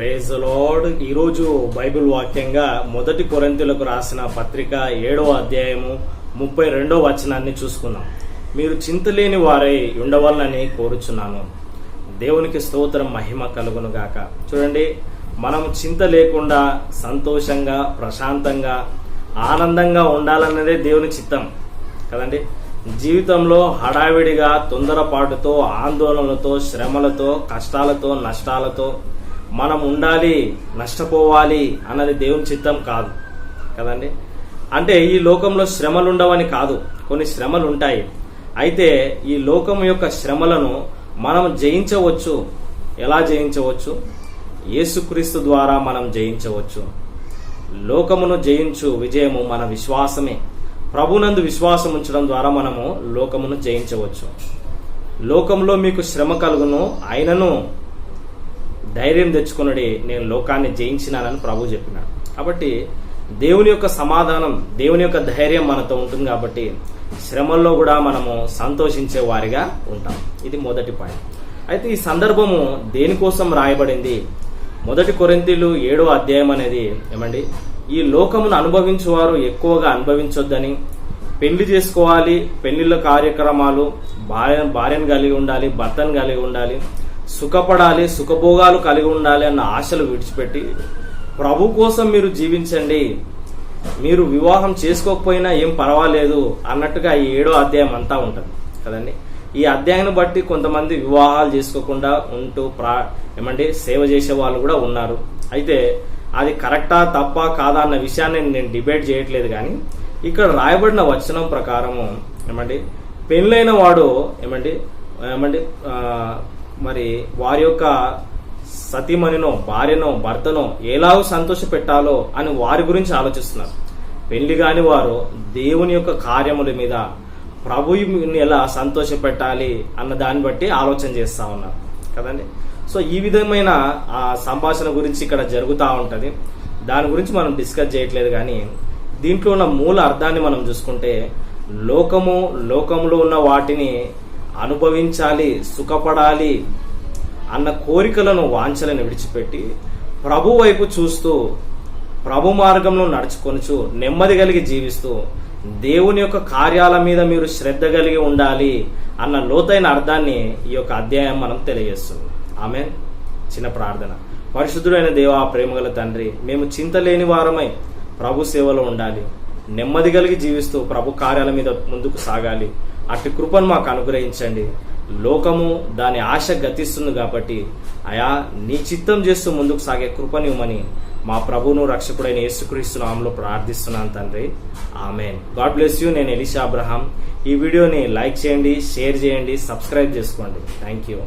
Praise lord ఈరోజు Bible వాక్యంగా మొదటి కొరంతులకు రాసిన పత్రిక ఏడవ అధ్యాయము ముప్పై రెండో వచనాన్ని చూసుకుందాం. మీరు చింతలేని వారై ఉండవాలని కోరుచున్నాను. దేవునికి స్తోత్రం మహిమ కలుగును గాక. చూడండి మనం చింత లేకుండా సంతోషంగా ప్రశాంతంగా ఆనందంగా ఉండాలన్నదే దేవుని చిత్తం. కదండి? జీవితంలో హడావిడిగా తొందరపాటుతో ఆందోళనలతో శ్రమలతో కష్టాలతో నష్టాలతో మనం ఉండాలి నష్టపోవాలి అన్నది దేవుని చిత్తం కాదు. కదండి? అంటే ఈ లోకంలో శ్రమలు ఉండవని కాదు. కొన్ని శ్రమలు ఉంటాయి అయితే ఈ లోకం యొక్క శ్రమలను మనం జయించవచ్చు. ఎలా జయించవచ్చు? యేసుక్రీస్తు ద్వారా మనం జయించవచ్చు. లోకమును జయించు విజయము మన విశ్వాసమే. ప్రభునందు విశ్వాసం ఉంచడం ద్వారా మనము లోకమును జయించవచ్చు. లోకంలో మీకు శ్రమ కలుగును ఆయనను ధైర్యం తెచ్చుకున్నది నేను లోకాన్ని జయించినానని ప్రభు చెప్పినాడు. కాబట్టి దేవుని యొక్క సమాధానం దేవుని యొక్క ధైర్యం మనతో ఉంటుంది కాబట్టి శ్రమల్లో కూడా మనము సంతోషించే వారిగా ఉంటాం. ఇది మొదటి పాయింట్. అయితే ఈ సందర్భము దేనికోసం రాయబడింది? మొదటి కొరింతీలు ఏడో అధ్యాయం అనేది ఏమండి? ఈ లోకమును అనుభవించేవారు ఎక్కువగా అనుభవించొద్దని పెళ్ళి చేసుకోవాలి పెళ్ళిళ్ళ కార్యక్రమాలు భార్య భార్యను కలిగి ఉండాలి భర్తను కలిగి ఉండాలి సుఖపడాలి సుఖభోగాలు కలిగి ఉండాలి అన్న ఆశలు విడిచిపెట్టి ప్రభు కోసం మీరు జీవించండి. మీరు వివాహం చేసుకోకపోయినా ఏం పర్వాలేదు అన్నట్టుగా ఈ ఏడో అధ్యాయం అంతా ఉంటుంది కదండి. ఈ అధ్యాయాన్ని బట్టి కొంతమంది వివాహాలు చేసుకోకుండా ఉంటూ ప్రా ఏమండి సేవ చేసే వాళ్ళు కూడా ఉన్నారు. అయితే అది కరెక్టా తప్ప కాదా అన్న విషయాన్ని నేను డిబేట్ చేయట్లేదు కానీ ఇక్కడ రాయబడిన వచనం ప్రకారము ఏమండి పెళ్ళైన వాడు ఏమండి ఏమండి మరి వారి యొక్క సతీమణినో భార్యనో భర్తనో ఎలాగో సంతోష పెట్టాలో అని వారి గురించి ఆలోచిస్తున్నారు. పెళ్ళి కాని వారు దేవుని యొక్క కార్యముల మీద ప్రభువుని ఎలా సంతోష పెట్టాలి అన్న దాన్ని బట్టి ఆలోచన చేస్తూ ఉన్నారు. కదండి? సో ఈ విధమైన ఆ సంభాషణ గురించి ఇక్కడ జరుగుతూ ఉంటుంది. దాని గురించి మనం డిస్కస్ చేయట్లేదు కానీ దీంట్లో ఉన్న మూల అర్థాన్ని మనం చూసుకుంటే లోకము లోకంలో ఉన్న వాటిని అనుభవించాలి సుఖపడాలి అన్న కోరికలను వాంఛలను విడిచిపెట్టి ప్రభు వైపు చూస్తూ ప్రభు మార్గంలో నడుచుకొనుచు నెమ్మది కలిగి జీవిస్తూ దేవుని యొక్క కార్యాల మీద మీరు శ్రద్ధ కలిగి ఉండాలి అన్న లోతైన అర్థాన్ని ఈ యొక్క అధ్యాయం మనం తెలియజేస్తుంది. ఆమె చిన్న ప్రార్థన. పరిశుద్ధుడైన దేవా ప్రేమగల తండ్రి మేము చింత లేని వారమై ప్రభు సేవలో ఉండాలి. నెమ్మది కలిగి జీవిస్తూ ప్రభు కార్యాల మీద ముందుకు సాగాలి. అట్టి కృపను మాకు అనుగ్రహించండి. లోకము దాని ఆశ గతిస్తుంది కాబట్టి అయా నీ చిత్తం చేస్తూ ముందుకు సాగే కృపనివ్వమని మా ప్రభువును రక్షకుడైన యేసుక్రీస్తు నామంలో ప్రార్థిస్తున్నాను తండ్రి. ఆమెన్. God bless you. నేను ఎలిషా అబ్రహాం. ఈ వీడియోని లైక్ చేయండి షేర్ చేయండి సబ్స్క్రైబ్ చేసుకోండి. Thank you.